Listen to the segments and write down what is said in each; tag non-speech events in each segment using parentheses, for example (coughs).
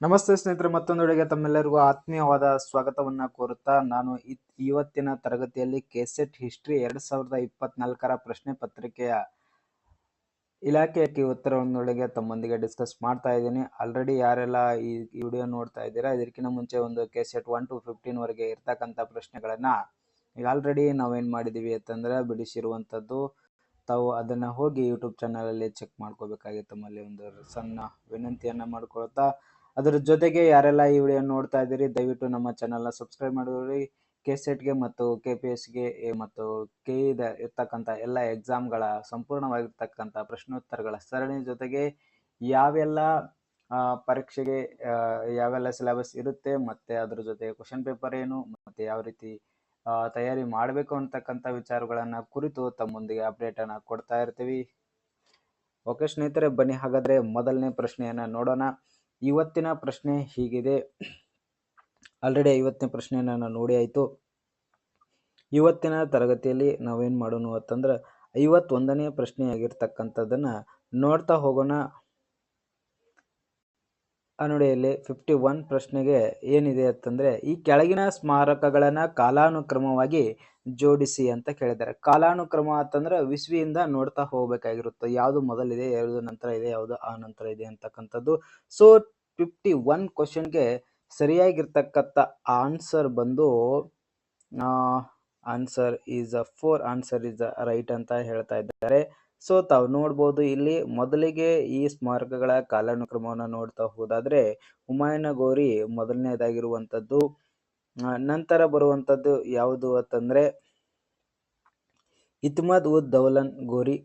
ನಮಸ್ತೆ ಸ್ನೇಹಿತರೆ ಮತ್ತೊಂದೆಡೆಗೆ ತಮ್ಮೆಲ್ಲರಿಗೂ ಆತ್ಮೀಯವಾದ ಸ್ವಾಗತವನ್ನ ಕೋರುತ್ತಾ ನಾನು ಇವತ್ತಿನ ತರಗತಿಯಲ್ಲಿ ಕೆಸೆಟ್ ಹಿಸ್ಟ್ರಿ ಎರಡ್ ಸಾವಿರದ ಇಪ್ಪತ್ನಾಲ್ಕರ ಪ್ರಶ್ನೆ ಪತ್ರಿಕೆಯ ಇಲಾಖೆಯ ಉತ್ತರವನ್ನೊಳಗೆ ತಮ್ಮೊಂದಿಗೆ ಡಿಸ್ಕಸ್ ಮಾಡ್ತಾ ಇದ್ದೀನಿ. ಆಲ್ರೆಡಿ ಯಾರೆಲ್ಲ ಈ ವಿಡಿಯೋ ನೋಡ್ತಾ ಇದ್ದೀರಾ, ಇದಕ್ಕಿಂತ ಮುಂಚೆ ಒಂದು ಕೆಸೆಟ್ ಒನ್ ಟು ಫಿಫ್ಟೀನ್ ವರೆಗೆ ಇರ್ತಕ್ಕಂಥ ಪ್ರಶ್ನೆಗಳನ್ನ ಈಗ ಆಲ್ರೆಡಿ ನಾವೇನ್ ಮಾಡಿದೀವಿ ಅಂತಂದ್ರೆ ಬಿಡಿಸಿರುವಂಥದ್ದು. ತಾವು ಅದನ್ನ ಹೋಗಿ ಯೂಟ್ಯೂಬ್ ಚಾನಲಲ್ಲಿ ಚೆಕ್ ಮಾಡ್ಕೋಬೇಕಾಗಿ ತಮ್ಮಲ್ಲಿ ಒಂದು ಸಣ್ಣ ವಿನಂತಿಯನ್ನ ಮಾಡ್ಕೊಳ್ತಾ ಅದರ ಜೊತೆಗೆ ಯಾರೆಲ್ಲ ಈ ವಿಡಿಯೋ ನೋಡ್ತಾ ಇದ್ದೀರಿ, ದಯವಿಟ್ಟು ನಮ್ಮ ಚಾನಲ್ನ ಸಬ್ಸ್ಕ್ರೈಬ್ ಮಾಡಿದ್ರಿ ಕೆ ಸೆಟ್ಗೆ ಮತ್ತು ಕೆ ಪಿ ಎಸ್ಗೆ ಮತ್ತು ಕೆ ಇರ್ತಕ್ಕಂಥ ಎಲ್ಲ ಎಕ್ಸಾಮ್ಗಳ ಸಂಪೂರ್ಣವಾಗಿರ್ತಕ್ಕಂಥ ಪ್ರಶ್ನೋತ್ತರಗಳ ಸರಣಿ ಜೊತೆಗೆ ಯಾವೆಲ್ಲ ಪರೀಕ್ಷೆಗೆ ಯಾವೆಲ್ಲ ಸಿಲೆಬಸ್ ಇರುತ್ತೆ ಮತ್ತು ಅದ್ರ ಜೊತೆ ಕ್ವಶನ್ ಪೇಪರ್ ಏನು ಮತ್ತು ಯಾವ ರೀತಿ ತಯಾರಿ ಮಾಡಬೇಕು ಅಂತಕ್ಕಂಥ ವಿಚಾರಗಳನ್ನು ಕುರಿತು ತಮ್ಮೊಂದಿಗೆ ಅಪ್ಡೇಟನ್ನು ಕೊಡ್ತಾ ಇರ್ತೀವಿ. ಓಕೆ ಸ್ನೇಹಿತರೆ, ಬನ್ನಿ ಹಾಗಾದರೆ ಮೊದಲನೇ ಪ್ರಶ್ನೆಯನ್ನು ನೋಡೋಣ. ಇವತ್ತಿನ ಪ್ರಶ್ನೆ ಹೀಗಿದೆ. ಆಲ್ರೆಡಿ ಇವತ್ತಿನ ಪ್ರಶ್ನೆಯನ್ನ ನಾನು ನೋಡಿ ಆಯಿತು. ಇವತ್ತಿನ ತರಗತಿಯಲ್ಲಿ ನಾವೇನು ಮಾಡೋಣ ಅಂತಂದ್ರೆ ಐವತ್ತೊಂದನೇ ಪ್ರಶ್ನೆ ಆಗಿರ್ತಕ್ಕಂಥದ್ದನ್ನ ನೋಡ್ತಾ ಹೋಗೋಣ. ನೋಡಿ ಫಿಫ್ಟಿ ಒನ್ ಪ್ರಶ್ನೆಗೆ ಏನಿದೆ ಅಂತಂದ್ರೆ, ಈ ಕೆಳಗಿನ ಸ್ಮಾರಕಗಳನ್ನು ಕಾಲಾನುಕ್ರಮವಾಗಿ ಜೋಡಿಸಿ ಅಂತ ಕೇಳಿದ್ದಾರೆ. ಕಾಲಾನುಕ್ರಮ ಅಂತಂದ್ರೆ ವಿಸ್ವಿಯಿಂದ ನೋಡ್ತಾ ಹೋಗ್ಬೇಕಾಗಿರುತ್ತೆ. ಯಾವುದು ಮೊದಲಿದೆ, ಯಾವುದು ನಂತರ ಇದೆ, ಯಾವುದು ಆ ನಂತರ ಇದೆ ಅಂತಕ್ಕಂಥದ್ದು. ಸೊ ಫಿಫ್ಟಿ ಒನ್ ಕ್ವಶನ್ಗೆ ಸರಿಯಾಗಿರ್ತಕ್ಕಂಥ ಆನ್ಸರ್ ಬಂದು answer is a four answer is a right ಅಂತ ಹೇಳ್ತಾ ಇದ್ದಾರೆ. ಸೊ ತಾವು ನೋಡ್ಬೋದು ಇಲ್ಲಿ ಮೊದಲಿಗೆ ಈ ಸ್ಮಾರಕಗಳ ಕಾಲಾನುಕ್ರಮವನ್ನು ನೋಡ್ತಾ ಹೋದಾದ್ರೆ ಹುಮಾಯೂನ ಗೋರಿ ಮೊದಲನೇದಾಗಿರುವಂಥದ್ದು. ನಂತರ ಬರುವಂಥದ್ದು ಯಾವುದು ಅಂತಂದ್ರೆ ಇತ್ಮದ್ ಉದ್ ದೌಲನ್ ಗೋರಿ.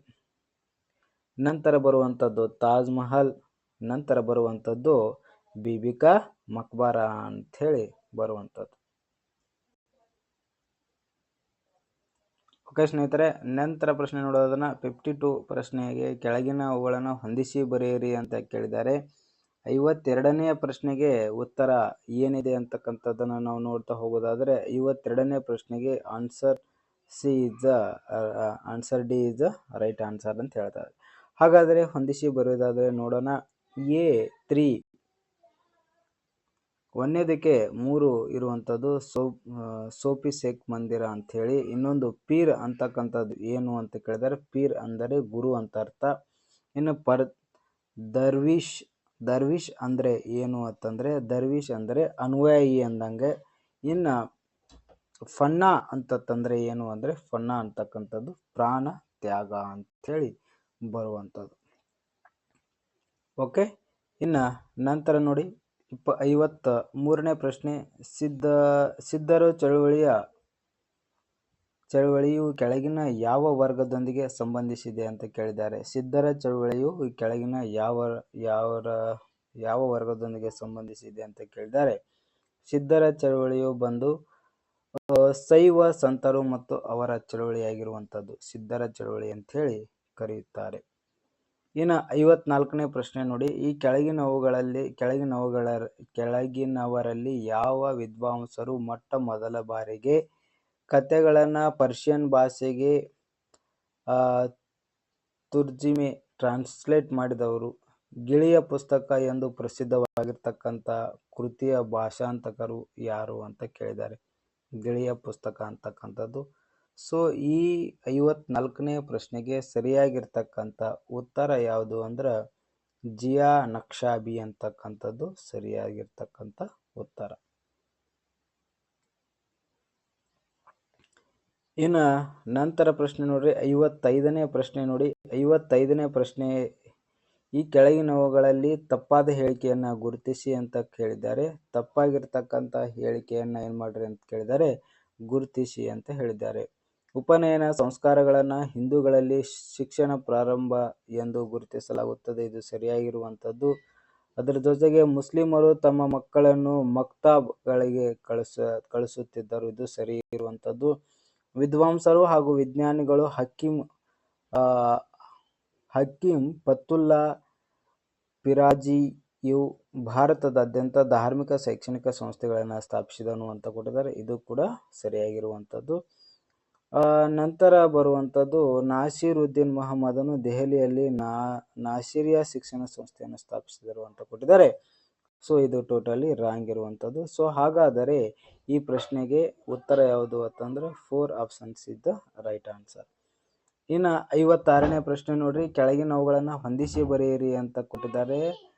ನಂತರ ಬರುವಂಥದ್ದು ತಾಜ್ ಮಹಲ್. ನಂತರ ಬರುವಂಥದ್ದು ಬಿಬಿಕಾ ಮಕ್ಬಾರ ಅಂಥೇಳಿ ಬರುವಂಥದ್ದು. ಓಕೆ ಸ್ನೇಹಿತರೆ, ನಂತರ ಪ್ರಶ್ನೆ ನೋಡೋದನ್ನ ಫಿಫ್ಟಿ ಟು ಪ್ರಶ್ನೆಗೆ ಕೆಳಗಿನ ಅವುಗಳನ್ನು ಹೊಂದಿಸಿ ಬರೆಯಿರಿ ಅಂತ ಕೇಳಿದ್ದಾರೆ. ಐವತ್ತೆರಡನೆಯ ಪ್ರಶ್ನೆಗೆ ಉತ್ತರ ಏನಿದೆ ಅಂತಕ್ಕಂಥದ್ದನ್ನು ನಾವು ನೋಡ್ತಾ ಹೋಗೋದಾದರೆ ಐವತ್ತೆರಡನೇ ಪ್ರಶ್ನೆಗೆ answer C is answer D is right answer ಅಂತ ಹೇಳ್ತಾರೆ. ಹಾಗಾದರೆ ಹೊಂದಿಸಿ ಬರೆಯೋದಾದರೆ ನೋಡೋಣ. ಎ ತ್ರೀ ಒಂದನೇದಕ್ಕೆ ಮೂರು ಇರುವಂಥದ್ದು ಸೋ ಸೋಪಿ ಸೇಕ್ ಮಂದಿರ ಅಂಥೇಳಿ ಇನ್ನೊಂದು ಪೀರ್ ಅಂತಕ್ಕಂಥದ್ದು ಏನು ಅಂತ ಕೇಳಿದರೆ ಪೀರ್ ಅಂದರೆ ಗುರು ಅಂತ ಅರ್ಥ. ಇನ್ನು ಪರ್, ದರ್ವಿಶ್ ದರ್ವಿಶ್ ಅಂದರೆ ಏನು ಅಂತಂದರೆ, ದರ್ವಿಶ್ ಅಂದರೆ ಅನ್ವಯಿ ಅಂದಂಗೆ. ಇನ್ನು ಫನ್ನ ಅಂತಂದ್ರೆ ಏನು ಅಂದರೆ ಫನ್ನಾ ಅಂತಕ್ಕಂಥದ್ದು ಪ್ರಾಣ ತ್ಯಾಗ ಅಂಥೇಳಿ ಬರುವಂಥದ್ದು. ಓಕೆ, ಇನ್ನು ನಂತರ ನೋಡಿ ಇಪ್ಪ ಐವತ್ತ ಮೂರನೇ ಪ್ರಶ್ನೆ, ಸಿದ್ಧ, ಸಿದ್ಧರು ಚಳುವಳಿಯ ಚಳುವಳಿಯು ಕೆಳಗಿನ ಯಾವ ವರ್ಗದೊಂದಿಗೆ ಸಂಬಂಧಿಸಿದೆ ಅಂತ ಕೇಳಿದ್ದಾರೆ. ಸಿದ್ಧರ ಚಳುವಳಿಯು ಕೆಳಗಿನ ಯಾವ ಯಾವ ಯಾವ ವರ್ಗದೊಂದಿಗೆ ಸಂಬಂಧಿಸಿದೆ ಅಂತ ಕೇಳಿದ್ದಾರೆ. ಸಿದ್ಧರ ಚಳುವಳಿಯು ಬಂದು ಶೈವ ಸಂತರು ಮತ್ತು ಅವರ ಚಳುವಳಿಯಾಗಿರುವಂಥದ್ದು. ಸಿದ್ಧರ ಚಳುವಳಿ ಅಂತ ಹೇಳಿ ಕರೆಯುತ್ತಾರೆ. ಇನ್ನು ಐವತ್ನಾಲ್ಕನೇ ಪ್ರಶ್ನೆ ನೋಡಿ. ಈ ಕೆಳಗಿನವುಗಳಲ್ಲಿ ಕೆಳಗಿನವುಗಳ ಕೆಳಗಿನವರಲ್ಲಿ ಯಾವ ವಿದ್ವಾಂಸರು ಮೊಟ್ಟ ಮೊದಲ ಬಾರಿಗೆ ಕತೆಗಳನ್ನು ಪರ್ಷಿಯನ್ ಭಾಷೆಗೆ ತುರ್ಜಿಮೆ ಟ್ರಾನ್ಸ್ಲೇಟ್ ಮಾಡಿದವರು? ಗಿಳಿಯ ಪುಸ್ತಕ ಎಂದು ಪ್ರಸಿದ್ಧವಾಗಿರ್ತಕ್ಕಂಥ ಕೃತಿಯ ಭಾಷಾಂತಕರು ಯಾರು ಅಂತ ಕೇಳಿದ್ದಾರೆ. ಗಿಳಿಯ ಪುಸ್ತಕ ಅಂತಕ್ಕಂಥದ್ದು ಸೊ ಈ ಐವತ್ನಾಲ್ಕನೇ ಪ್ರಶ್ನೆಗೆ ಸರಿಯಾಗಿರ್ತಕ್ಕಂಥ ಉತ್ತರ ಯಾವುದು ಅಂದ್ರೆ ಜಿಯಾ ನಕ್ಷಾಬಿ ಅಂತಕ್ಕಂಥದ್ದು ಸರಿಯಾಗಿರ್ತಕ್ಕಂಥ ಉತ್ತರ. ಇನ್ನು ನಂತರ ಪ್ರಶ್ನೆ ನೋಡ್ರಿ, ಐವತ್ತೈದನೇ ಪ್ರಶ್ನೆ ನೋಡಿ. ಐವತ್ತೈದನೇ ಪ್ರಶ್ನೆ ಈ ಕೆಳಗಿನವುಗಳಲ್ಲಿ ತಪ್ಪಾದ ಹೇಳಿಕೆಯನ್ನು ಗುರುತಿಸಿ ಅಂತ ಕೇಳಿದ್ದಾರೆ. ತಪ್ಪಾಗಿರ್ತಕ್ಕಂಥ ಹೇಳಿಕೆಯನ್ನು ಏನು ಮಾಡ್ರಿ ಅಂತ ಕೇಳಿದ್ದಾರೆ, ಗುರುತಿಸಿ ಅಂತ ಹೇಳಿದ್ದಾರೆ. ಉಪನಯನ ಸಂಸ್ಕಾರಗಳನ್ನು ಹಿಂದೂಗಳಲ್ಲಿ ಶಿಕ್ಷಣ ಪ್ರಾರಂಭ ಎಂದು ಗುರುತಿಸಲಾಗುತ್ತದೆ. ಇದು ಸರಿಯಾಗಿರುವಂಥದ್ದು. ಅದರ ಜೊತೆಗೆ ಮುಸ್ಲಿಮರು ತಮ್ಮ ಮಕ್ಕಳನ್ನು ಮಕ್ತಾಬ್ಗಳಿಗೆ ಕಳಿಸ, ಕಳಿಸುತ್ತಿದ್ದರು. ಇದು ಸರಿ ಇರುವಂಥದ್ದು ವಿದ್ವಾಂಸರು ಹಾಗೂ ವಿಜ್ಞಾನಿಗಳು ಹಕ್ಕಿಂ ಹಕ್ಕಿಂ ಪತ್ತುಲ್ಲಾ ಪಿರಾಜಿ ಇವು ಭಾರತದಾದ್ಯಂತ ಧಾರ್ಮಿಕ, ಶೈಕ್ಷಣಿಕ ಸಂಸ್ಥೆಗಳನ್ನು ಸ್ಥಾಪಿಸಿದನು ಅಂತ ಕೊಟ್ಟಿದ್ದಾರೆ. ಇದು ಕೂಡ ಸರಿಯಾಗಿರುವಂಥದ್ದು. ನಂತರ ಬರುವಂಥದ್ದು ನಾಸಿರುದ್ದೀನ್ ಮೊಹಮ್ಮದನು ದೆಹಲಿಯಲ್ಲಿ ನಾ, ನಾಸಿರಿಯಾ ಶಿಕ್ಷಣ ಸಂಸ್ಥೆಯನ್ನು ಸ್ಥಾಪಿಸಿದರು ಅಂತ ಕೊಟ್ಟಿದ್ದಾರೆ. ಸೊ, ಇದು ಟೋಟಲಿ ರಾಂಗ್ ಇರುವಂಥದ್ದು. ಸೊ, ಹಾಗಾದರೆ ಈ ಪ್ರಶ್ನೆಗೆ ಉತ್ತರ ಯಾವುದು ಅಂತಂದ್ರೆ ಫೋರ್ ಆಪ್ಷನ್ಸ್ ಇದ್ದ ರೈಟ್ ಆನ್ಸರ್. ಇನ್ನು ಐವತ್ತಾರನೇ ಪ್ರಶ್ನೆ ನೋಡ್ರಿ. ಕೆಳಗಿನವುಗಳನ್ನು ಹೊಂದಿಸಿ ಬರೆಯಿರಿ ಅಂತ ಕೊಟ್ಟಿದ್ದಾರೆ.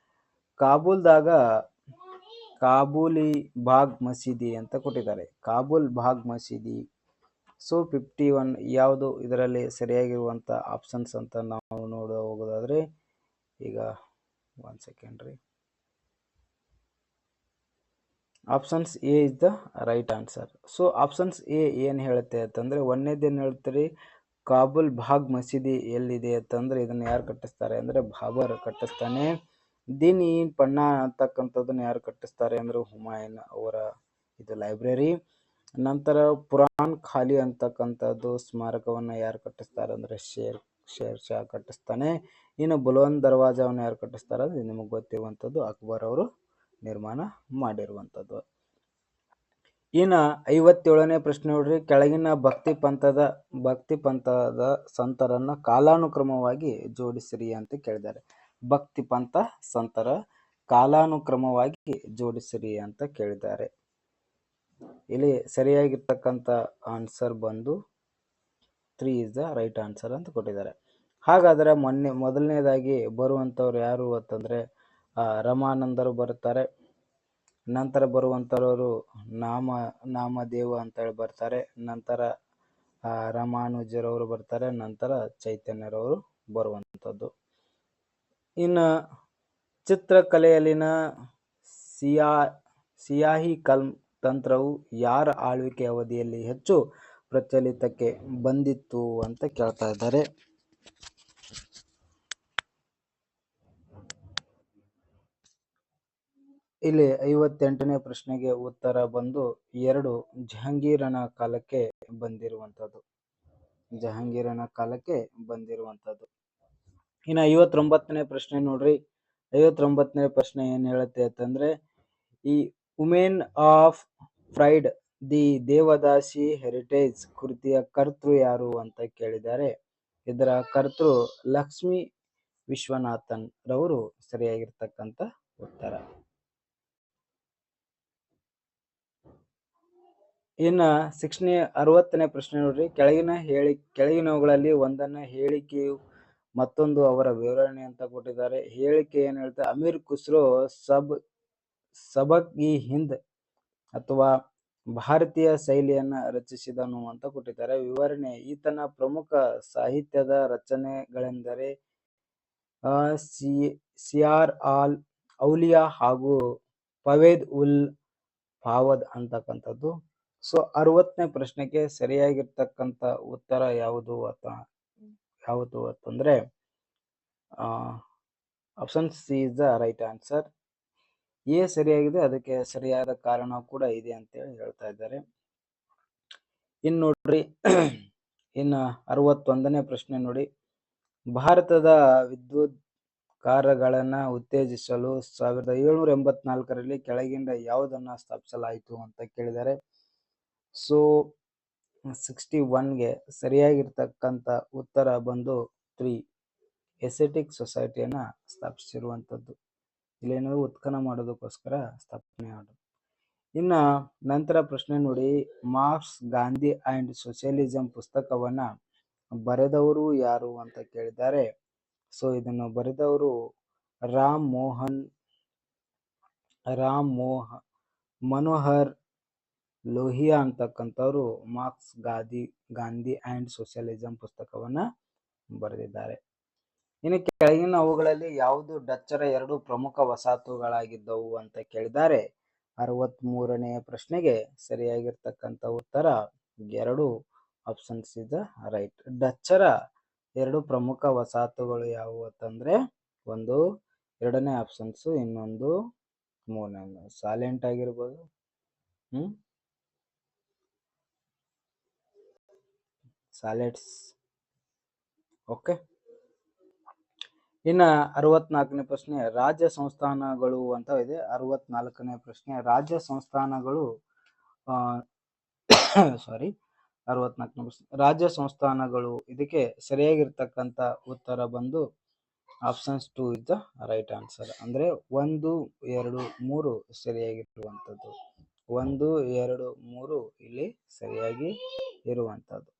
ಕಾಬೂಲ್ದಾಗ ಕಾಬೂಲಿ ಬಾಗ್ ಮಸೀದಿ ಅಂತ ಕೊಟ್ಟಿದ್ದಾರೆ. ಕಾಬೂಲ್ ಬಾಗ್ ಮಸೀದಿ ಸೊ ಫಿಫ್ಟಿ ಒನ್ ಯಾವುದು ಇದರಲ್ಲಿ ಸರಿಯಾಗಿರುವಂಥ ಆಪ್ಷನ್ಸ್ ಅಂತ ನಾವು ನೋಡ ಹೋಗೋದಾದ್ರೆ, ಈಗ ಒನ್ ಸೆಕೆಂಡ್ ರೀ. Options A is the right answer so options A ಏನು ಹೇಳುತ್ತೆ ಅಂತಂದರೆ ಒಂದನೇದೇನು ಹೇಳ್ತೀರಿ ಕಾಬುಲ್ ಭಾಗ್ ಮಸೀದಿ ಎಲ್ಲಿದೆ ಅಂತಂದ್ರೆ, ಇದನ್ನು ಯಾರು ಕಟ್ಟಿಸ್ತಾರೆ ಅಂದರೆ, ಬಾಬರ್ ಕಟ್ಟಿಸ್ತಾನೆ. ದಿನ್ ಇ ಪಣ್ಣ ಅಂತಕ್ಕಂಥದ್ದನ್ನು ಯಾರು ಕಟ್ಟಿಸ್ತಾರೆ ಅಂದರೆ, ಹುಮಾಯನ್ ಅವರ ಇದು ಲೈಬ್ರರಿ ನಂತರ ಪುರಾನ್ ಖಾಲಿ ಅಂತಕ್ಕಂಥದ್ದು ಸ್ಮಾರಕವನ್ನು ಯಾರು ಕಟ್ಟಿಸ್ತಾರೆ ಅಂದರೆ ಶೇರ್ ಶೇರ್ ಶಾ ಕಟ್ಟಿಸ್ತಾನೆ. ಇನ್ನು ಬುಲವಂದ್ ದರ್ವಾಜವನ್ನು ಯಾರು ಕಟ್ಟಿಸ್ತಾರೆ ಅದು ನಿಮಗೆ ಗೊತ್ತಿರುವಂಥದ್ದು ಅಕ್ಬರ್ ಅವರು ನಿರ್ಮಾಣ ಮಾಡಿರುವಂಥದ್ದು. ಇನ್ನು ಐವತ್ತೇಳನೇ ಪ್ರಶ್ನೆ ನೋಡ್ರಿ, ಕೆಳಗಿನ ಭಕ್ತಿ ಪಂಥದ ಭಕ್ತಿ ಪಂಥದ ಸಂತರನ್ನ ಕಾಲಾನುಕ್ರಮವಾಗಿ ಜೋಡಿಸಿರಿ ಅಂತ ಕೇಳಿದ್ದಾರೆ ಭಕ್ತಿ ಪಂಥ ಸಂತರ ಕಾಲಾನುಕ್ರಮವಾಗಿ ಜೋಡಿಸಿರಿ ಅಂತ ಕೇಳಿದ್ದಾರೆ ಇಲ್ಲಿ ಸರಿಯಾಗಿರ್ತಕ್ಕಂಥ ಆನ್ಸರ್ ಬಂದು three is the right answer ಅಂತ ಕೊಟ್ಟಿದ್ದಾರೆ. ಹಾಗಾದರೆ ಮೊನ್ನೆ, ಮೊದಲನೇದಾಗಿ ಬರುವಂಥವ್ರು ಯಾರು ಅಂತಂದರೆ ರಮಾನಂದರು ಬರ್ತಾರೆ. ನಂತರ ಬರುವಂಥವರು ನಾಮ, ನಾಮದೇವ ಅಂತೇಳಿ ಬರ್ತಾರೆ. ನಂತರ ರಮಾನುಜರವರು ಬರ್ತಾರೆ. ನಂತರ ಚೈತನ್ಯರವರು ಬರುವಂಥದ್ದು. ಇನ್ನು ಚಿತ್ರಕಲೆಯಲ್ಲಿನ ಸಿಯಾ, ಸಿಯಾಹಿ ಕಲ್ಮ್ ತಂತ್ರವು ಯಾರ ಆಳ್ವಿಕೆ ಅವಧಿಯಲ್ಲಿ ಹೆಚ್ಚು ಪ್ರಚಲಿತಕ್ಕೆ ಬಂದಿತ್ತು ಅಂತ ಕೇಳ್ತಾ ಇದ್ದಾರೆ. ಇಲ್ಲಿ ಐವತ್ತೆಂಟನೇ ಪ್ರಶ್ನೆಗೆ ಉತ್ತರ ಬಂದು ಎರಡು ಜಹಾಂಗೀರನ ಕಾಲಕ್ಕೆ ಬಂದಿರುವಂಥದ್ದು. ಜಹಾಂಗೀರನ ಕಾಲಕ್ಕೆ ಬಂದಿರುವಂಥದ್ದು. ಇನ್ನು ಐವತ್ತೊಂಬತ್ತನೇ ಪ್ರಶ್ನೆ ನೋಡ್ರಿ. ಐವತ್ತೊಂಬತ್ತನೇ ಪ್ರಶ್ನೆ ಏನ್ ಹೇಳುತ್ತೆ ಅಂತಂದ್ರೆ ಈ women of pride the Devadasi heritage ಕೃತಿಯ ಕರ್ತೃ ಯಾರು ಅಂತ ಕೇಳಿದ್ದಾರೆ. ಇದರ ಕರ್ತೃ ಲಕ್ಷ್ಮಿ ವಿಶ್ವನಾಥನ್ ರವರು ಸರಿಯಾಗಿರ್ತಕ್ಕಂಥ ಉತ್ತರ. ಇನ್ನ ಸಿಕ್ಸ್ನೇ ಅರವತ್ತನೇ ಪ್ರಶ್ನೆ ನೋಡ್ರಿ. ಕೆಳಗಿನ ಹೇಳಿ, ಕೆಳಗಿನವುಗಳಲ್ಲಿ ಒಂದನ್ನ ಹೇಳಿಕೆಯು ಮತ್ತೊಂದು ಅವರ ವಿವರಣೆ ಅಂತ ಕೊಟ್ಟಿದ್ದಾರೆ. ಹೇಳಿಕೆ ಏನ್ ಹೇಳ್ತಾರೆ ಅಮೀರ್ ಖುಸ್ರೋ ಸಬ್ ಸಬಕ್ ಹಿಂದ್ ಅಥವಾ ಭಾರತೀಯ ಶೈಲಿಯನ್ನ ರಚಿಸಿದನು ಅಂತ ಕೊಟ್ಟಿದ್ದಾರೆ. ವಿವರಣೆ, ಈತನ ಪ್ರಮುಖ ಸಾಹಿತ್ಯದ ರಚನೆಗಳೆಂದರೆ ಸಿಯಾರ್ ಆಲ್ ಔಲಿಯಾ ಹಾಗೂ ಪವೇದ್ ಉಲ್ ಪಾವದ್ ಅಂತಕ್ಕಂಥದ್ದು. ಸೊ, ಅರವತ್ತನೇ ಪ್ರಶ್ನೆಗೆ ಸರಿಯಾಗಿರ್ತಕ್ಕಂಥ ಉತ್ತರ ಯಾವುದು ಅಥ ಯಾವುದು ಅಂತಂದ್ರೆ option C is the right answer. A ಸರಿಯಾಗಿದೆ, ಅದಕ್ಕೆ ಸರಿಯಾದ ಕಾರಣ ಕೂಡ ಇದೆ ಅಂತೇಳಿ ಹೇಳ್ತಾ ಇದ್ದಾರೆ. ಇನ್ನು ನೋಡ್ರಿ, ಇನ್ನು ಅರವತ್ತೊಂದನೇ ಪ್ರಶ್ನೆ ನೋಡಿ. ಭಾರತದ ವಿದ್ಯುತ್ ಕಾರ್ಯಗಳನ್ನ ಉತ್ತೇಜಿಸಲು ಸಾವಿರದ ಏಳ್ನೂರ ಎಂಬತ್ನಾಲ್ಕರಲ್ಲಿ ಕೆಳಗಿಂದ ಯಾವುದನ್ನ ಸ್ಥಾಪಿಸಲಾಯಿತು ಅಂತ ಕೇಳಿದ್ದಾರೆ. ಸೊ, ಸಿಕ್ಸ್ಟಿ ಒನ್ಗೆ ಸರಿಯಾಗಿರ್ತಕ್ಕಂಥ ಉತ್ತರ ಬಂದು ತ್ರೀ, ಎಸೆಟಿಕ್ ಸೊಸೈಟಿಯನ್ನ ಸ್ಥಾಪಿಸಿರುವಂಥದ್ದು. ಇಲ್ಲೇನೋ ಉತ್ಖನ ಮಾಡೋದಕ್ಕೋಸ್ಕರ ಸ್ಥಾಪನೆ ಮಾಡು ಇನ್ನ ನಂತರ ಪ್ರಶ್ನೆ ನೋಡಿ, ಮಾರ್ಕ್ಸ್, ಗಾಂಧಿ ಅಂಡ್ ಸೋಷಿಯಲಿಸಂ ಪುಸ್ತಕವನ್ನ ಬರೆದವರು ಯಾರು ಅಂತ ಕೇಳಿದ್ದಾರೆ. ಸೊ ಇದನ್ನು ಬರೆದವರು ರಾಮ್ ಮೋಹನ್, ರಾಮ್ ಮೋಹ, Manohar Lohia ಅಂತಕ್ಕಂಥವ್ರು Marx Gandhi Gandhi and socialism ಪುಸ್ತಕವನ್ನ ಬರೆದಿದ್ದಾರೆ. ಇನ್ನು ಕೆಳಗಿನ ಅವುಗಳಲ್ಲಿ ಯಾವುದು ಡಚ್ಚರ ಎರಡು ಪ್ರಮುಖ ವಸಾಹತುಗಳಾಗಿದ್ದವು ಅಂತ ಕೇಳಿದ್ದಾರೆ ಅರವತ್ ಮೂರನೆಯ ಪ್ರಶ್ನೆಗೆ ಸರಿಯಾಗಿರ್ತಕ್ಕಂಥ ಉತ್ತರ ಎರಡು ಆಪ್ಷನ್ಸ್ ಇಸ್ ರೈಟ್ ಡಚ್ಚರ ಎರಡು ಪ್ರಮುಖ ವಸಾಹತುಗಳು ಯಾವುವು ಅಂತಂದ್ರೆ ಒಂದು, ಎರಡನೇ ಆಪ್ಷನ್ಸ್ ಇನ್ನೊಂದು, ಮೂರನೇ ಸಾಲೆಂಟ್ ಆಗಿರ್ಬೋದು. ಹ್ಮ್? ಸಾಲೆಟ್ಸ್ ಓಕೆ ಇನ್ನ ಅರವತ್ನಾಲ್ಕನೇ ಪ್ರಶ್ನೆ, ರಾಜ್ಯ ಸಂಸ್ಥಾನಗಳು ಅಂತ ಇದೆ. ಅರವತ್ನಾಲ್ಕನೇ ಪ್ರಶ್ನೆ, ರಾಜ್ಯ ಸಂಸ್ಥಾನಗಳು ಸಾರಿ (coughs) ಅರವತ್ನಾಲ್ಕನೇ ಪ್ರಶ್ನೆ. ರಾಜ್ಯ ಸಂಸ್ಥಾನಗಳು, ಇದಕ್ಕೆ ಸರಿಯಾಗಿರ್ತಕ್ಕಂಥ ಉತ್ತರ ಬಂದು options two is the right answer ಅಂದ್ರೆ ಒಂದು, ಎರಡು, ಮೂರು ಸರಿಯಾಗಿರುವಂಥದ್ದು. ಒಂದು, ಎರಡು, ಮೂರು ಇಲ್ಲಿ ಸರಿಯಾಗಿ ಇರುವಂತದ್ದು